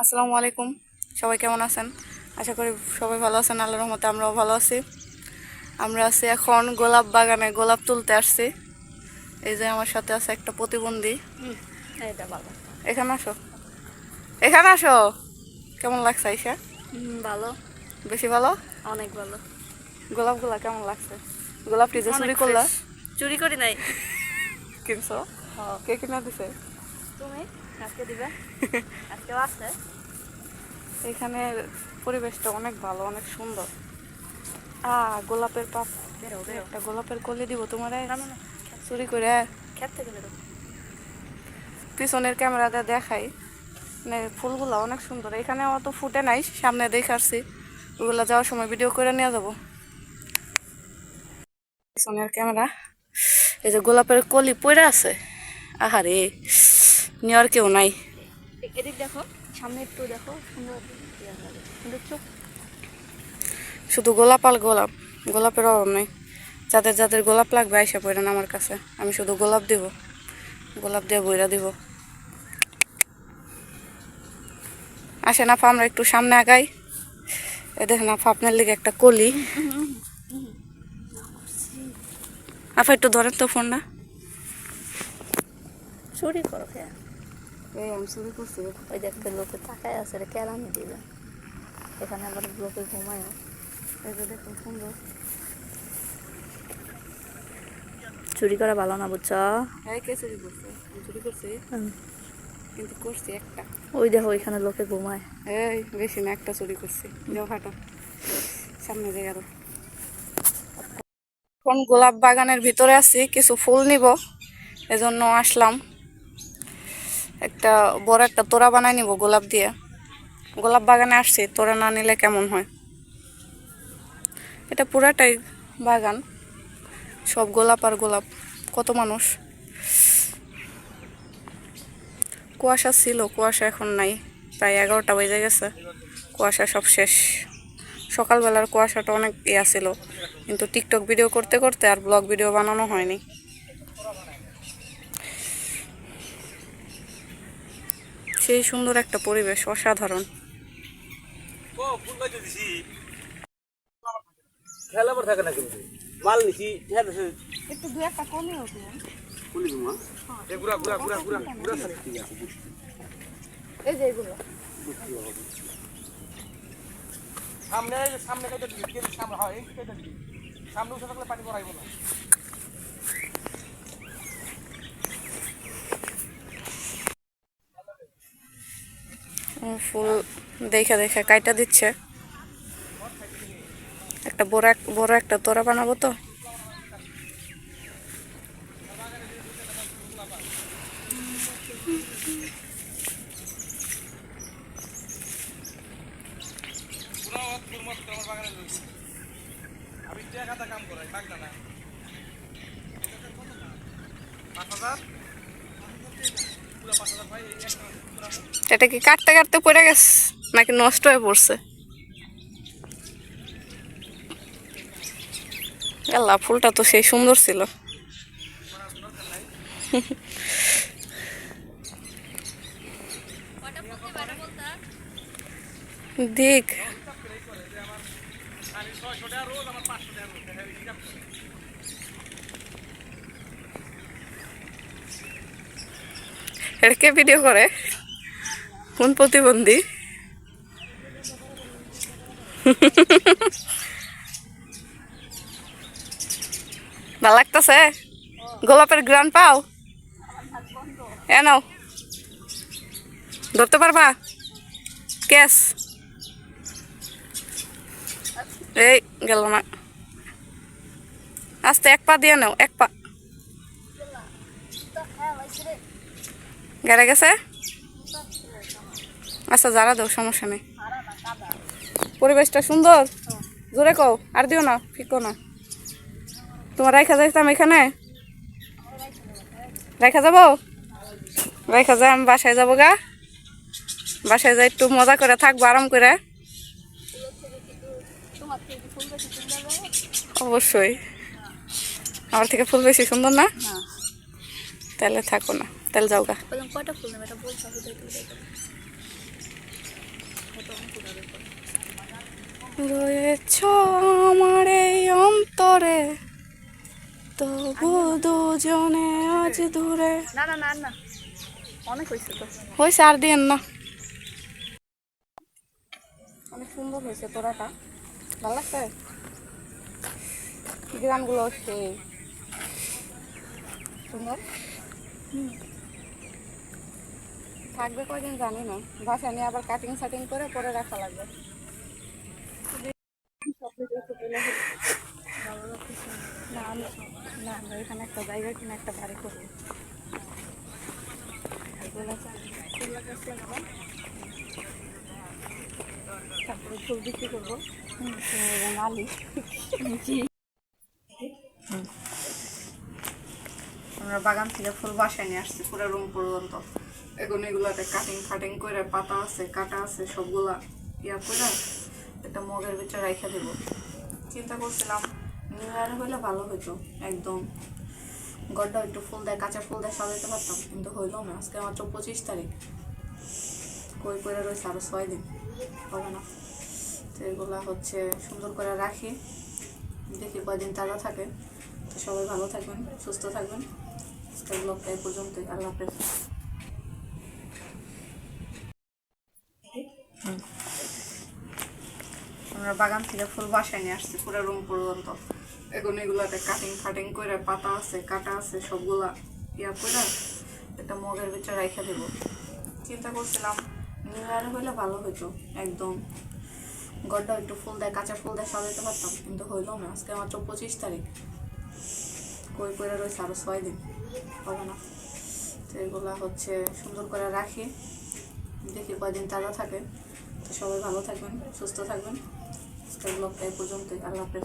আসসালামু আলাইকুম। সবাই কেমন আছেন? আশা করি সবাই ভালো আছেন। আল্লাহর রহমতে আমরাও ভালো আছি। আমরা আছি এখন গোলাপ বাগানে গোলাপ তুলতে আসছি। এই যে আমার সাথে আছে একটা প্রতিবন্ধী। এখানে আসো। এখানে আসো। কেমন লাগছে আইসা? ভালো। বেশি ভালো? অনেক ভালো। গোলাপগুলা কেমন লাগছে? গোলাপটি যে চুরি করলা? চুরি করি নাই। কিনছো? কে কিনা দিছে? তুমি আজকে দিবে? আজকে আছে। এখানে পরিবেশটা অনেক ভালো অনেক সুন্দর। আ গোলাপের পাপ। একটা গোলাপের কলি দিব তোমার। চুরি করে খেত বেরো পিছনের ক্যামেরাতে দেখাই। মানে ফুলগুলো অনেক সুন্দর। এখানে অত ফুটে নাই সামনে দেখাচ্ছি ওগুলো যাওয়ার সময় ভিডিও করে নিয়ে যাব। পিছনের ক্যামেরা। এই যে গোলাপের কলি পড়ে আছে। আহারে। নেওয়ার কেউ নাই। এদিক দেখো সামনে একটু দেখো সুন্দর শুধু গোলাপ আর গোলাপ গোলাপের অভাব নেই। যাদের যাদের গোলাপ লাগবে আইসা পড়েন আমার কাছে। আমি শুধু গোলাপ দিব গোলাপ দিয়ে বইরা দিব। আসে আপা আমরা একটু সামনে আগাই। এ দেখেন আপা আপনার লিগে একটা কলি। আপা একটু ধরেন তো ফোনটা। চুরি করো এই আমি শুরু করছি ওই দেখতে লোকে তাকায় আছে রে কেরানি দিবে। এখানে আবার লোকে ঘুমায় এই যে দেখুন সুন্দর। চুরি করা ভালো না বুঝছ? হ্যাঁ কে চুরি করছে? চুরি করছি। কিন্তু করছি একটা। ওই দেখো ওইখানে লোকে ঘুমায়। এই বেশি না একটা চুরি করছি। যাও হাঁটো। সামনে যে আরও এখন গোলাপ বাগানের ভিতরে আছি কিছু ফুল নিব। এজন্য আসলাম। একটা বড় একটা তোড়া বানাই নিব গোলাপ দিয়ে। গোলাপ বাগানে আসছি, তোড়া না নিলে কেমন হয়? এটা পুরাটাই বাগান, সব গোলাপ আর গোলাপ, কত মানুষ? কুয়াশা ছিল, কুয়াশা এখন নাই, প্রায় এগারোটা বেজে গেছে, কুয়াশা সব শেষ। সকালবেলার কুয়াশাটা অনেক ইয়া ছিল, কিন্তু টিকটক ভিডিও করতে করতে আর ব্লগ ভিডিও বানানো হয়নি। সেই সুন্দর একটা পরিবেশ অসাধারণ থাকে না কিন্তু মাল হ্যাঁ সামনে সামনে সামনে হয় সামনে উঠে পানি পড়াইবো না ফুল দেখে দেখে কাইটা দিচ্ছে। একটা বড় বড় একটা তোরা বানাবো তো। কাম এটা কি কাটতে কাটতে পড়ে গেছে? নাকি নষ্ট হয়ে পড়ছে? আল্লাহ, ফুলটা তো সেই সুন্দর ছিল। দিক এটা কে ভিডিও করে? কোন প্রতিবন্ধী? ভালো লাগতেছে? গোলাপের গ্রান পাও? এ নাও। ধরতে পারবা? ক্যাশ এই, গেল না। আস্তে এক পা দিয়ে নাও, এক পা। গেড়ে গেছে? আচ্ছা যারা দাও সমস্যা নেই। পরিবেশটা সুন্দর? জোরে কও আর দিও না ফিকো না। তোমার রাইখা যাইতাম এখানে? রাইখা যাব? রাইখা যাই আমি বাসায় যাব গা। বাসায় যাই একটু মজা করে থাকব আরাম করে। অবশ্যই। আমার থেকে ফুল বেশি সুন্দর না? না। তাহলে থাকো না। তাহলে যাও গা। কয়টা ফুল নেবে এটা বলছো রয়েছ আমার এই অন্তরে তবু দুজনে আজ দূরে। না না না না। অনেক হয়েছে তো। হয়েছে আর দিন না। অনেক সুন্দর হয়েছে তোরাটা। ভালো লাগছে? গ্রামগুলো সেই সুন্দর। হুম। থাকবে কয়দিন জানি না। বাসা নিয়ে আবার কাটিং সাটিং করে পরে রাখা লাগবে। না, আমি না, আমরা এখানে একটা জায়গা একটা বাড়ি তারপরে ফুল বিক্রি করব। আমরা বাগান থেকে ফুল বাসায় নিয়ে আসছি, পুরো রুম পর্যন্ত। এখন এগুলাতে কাটিং ফাটিং করে পাতা আছে, কাটা আছে, সবগুলা ইয়া করে একটা মগের ভিতরে রেখে দেব। চিন্তা করছিলাম নিউ ইয়ার হইলে ভালো হতো একদম। গড্ডা একটু ফুল দেয়, কাঁচা ফুল দেয়, সাজাইতে পারতাম, কিন্তু হইল না, আজকে মাত্র পঁচিশ তারিখ। কই করে রয়েছে আরও ছয় দিন, হবে না। তো এগুলা হচ্ছে সুন্দর করে রাখি, দেখি কয়দিন তারা থাকে। তো সবাই ভালো থাকবেন, সুস্থ থাকবেন। আজকের ব্লগটা এই পর্যন্তই, আল্লাহ হাফেজ। আমরা বাগান থেকে ফুল বাসায় নিয়ে আসছি, পুরো রুম পর্যন্ত। এখন এগুলাতে কাটিং ফাটিং করে পাতা আছে, কাটা আছে, সবগুলা ইয়া করে একটা মগের ভিতরে রেখে দেবো। চিন্তা করছিলাম নিউ হইলে ভালো হইতো, একদম। গড্ডা একটু ফুল দেয়, কাঁচা ফুল দেয়, সাজাইতে পারতাম, কিন্তু হইল না, আজকে মাত্র পঁচিশ তারিখ। কই করে রয়েছে আরও ছয় দিন, হবে না। তো এগুলা হচ্ছে সুন্দর করে রাখি, দেখি কয়দিন তাজা থাকে। সবাই ভালো থাকবেন সুস্থ থাকবেন। আজকের ব্লগটা এই পর্যন্তই আল্লাহ হাফেজ।